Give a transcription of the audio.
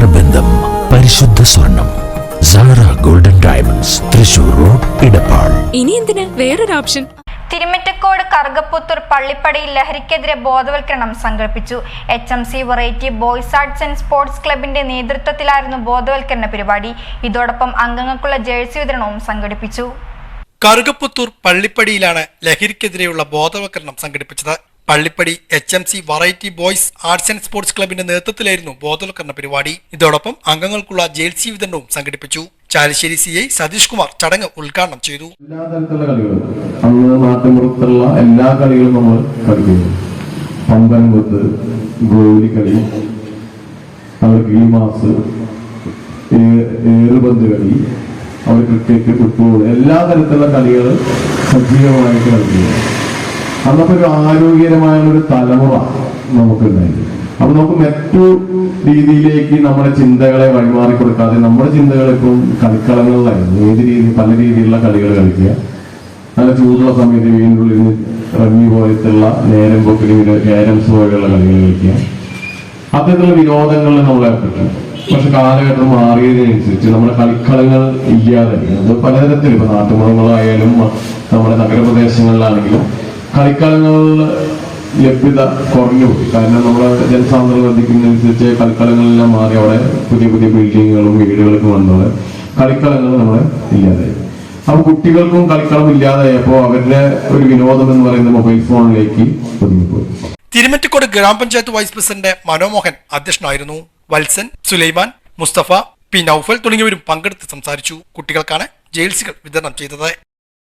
നേത്രബന്ധം പരിശുദ്ധ സ്വർണം. Sara golden diamonds Thrissur road Edappal ഇനി എന്തിനാ? വേറൊരു ഓപ്ഷൻ തിരുമിറ്റക്കോട് കറുകപ്പുത്തൂർ പള്ളിപ്പടിയിൽ ലഹരിക്കെതിരെ ബോധവൽക്കരണം സംഘടിപ്പിച്ചു. H M C variety boys arts and sports ക്ലബിന്റെ നേതൃത്വത്തിലായിരുന്നു ബോധവൽക്കരണ പരിപാടി. ഇതോടൊപ്പം അംഗങ്ങൾക്കുള്ള ജേഴ്സി വിതരണവും സംഘടിപ്പിച്ചു. കറുകപ്പുത്തൂർ പള്ളിപ്പടിയിലാണ് ലഹരിക്കെതിരെയുള്ള ബോധവൽക്കരണം സംഘടിപ്പിച്ചത്. Pallippadi H M C variety boys arts and sports ക്ലബിന്റെ നേതൃത്വത്തിലായിരുന്നു ബോധവൽക്കരണ പരിപാടി. ഇതോടൊപ്പം അംഗങ്ങൾക്കുള്ള ജേഴ്സി വിതരണവും സംഘടിപ്പിച്ചു. ചാലശ്ശേരി സി ഐ സതീഷ് കുമാർ ചടങ്ങ് ഉദ്ഘാടനം ചെയ്തു. എല്ലാ തരത്തിലുള്ള കളികളും. അന്ന് നാട്ടിൻപുറത്തുള്ള എല്ലാ കളികളും നമ്മൾ കളിക്കുന്നു. പമ്പൻ കുത്ത് ഗോലിക്കളി ഗീമാസ് ഏറുപന്ത് കളി അവർ ക്രിക്കറ്റ് ഫുട്ബോൾ എല്ലാ തരത്തിലുള്ള കളികൾ സജീവമായിട്ട് കളിക്കുന്നു. അന്നപ്പോ ഒരു ആരോഗ്യകരമായ ഒരു തലമുറ നമുക്കുണ്ടായിരുന്നു. അപ്പൊ നമുക്ക് മറ്റു രീതിയിലേക്ക് നമ്മുടെ ചിന്തകളെ വഴിമാറി കൊടുക്കാതെ നമ്മുടെ ചിന്തകൾ ഇപ്പം കളിക്കളങ്ങളിലായിരുന്നു. ഏത് രീതി പല രീതിയിലുള്ള കളികൾ കളിക്കുക. നല്ല ചൂടുള്ള സമയത്ത് വീടിനുള്ളിൽ റമ്മി പോലത്തുള്ള നേരം പോക്കിന് ക്യാരംസ് പോലെയുള്ള കളികൾ കളിക്കുക. അത്തരത്തിലുള്ള വിനോദങ്ങളിൽ നമ്മൾ ഏർപ്പെട്ടു പക്ഷെ കാലഘട്ടം മാറിയതിനനുസരിച്ച് നമ്മുടെ കളിക്കളങ്ങൾ ഇല്ലാതെ അത് പലതരത്തിൽ ഇപ്പൊ നാട്ടുമുറങ്ങളായാലും നമ്മുടെ നഗരപ്രദേശങ്ങളിലാണെങ്കിലും കളിക്കളങ്ങളിൽ ലഭ്യത കുറഞ്ഞു. കാരണം നമ്മുടെ ജനസാന്ദ്രത വർദ്ധിക്കുന്നതനുസരിച്ച് കളിക്കളങ്ങളെല്ലാം മാറി. അവിടെ പുതിയ പുതിയ ബിൽഡിങ്ങുകളും വീടുകളൊക്കെ വന്നത് കളിക്കളങ്ങൾ നമ്മളെ ഇല്ലാതായി. അപ്പൊ കുട്ടികൾക്കും കളിക്കളം ഇല്ലാതായപ്പോ അവരുടെ ഒരു വിനോദം എന്ന് പറയുന്നത് മൊബൈൽ ഫോണിലേക്ക് ഒതുങ്ങിപ്പോയി. തിരുമറ്റിക്കോട് ഗ്രാമപഞ്ചായത്ത് വൈസ് പ്രസിഡന്റ് മനോമോഹൻ അധ്യക്ഷനായിരുന്നു. വത്സൻ സുലൈമാൻ മുസ്തഫ പി നൌഫൽ തുടങ്ങിയവരും പങ്കെടുത്ത് സംസാരിച്ചു. കുട്ടികൾക്കാണ് ജേഴ്സികൾ വിതരണം ചെയ്തത്.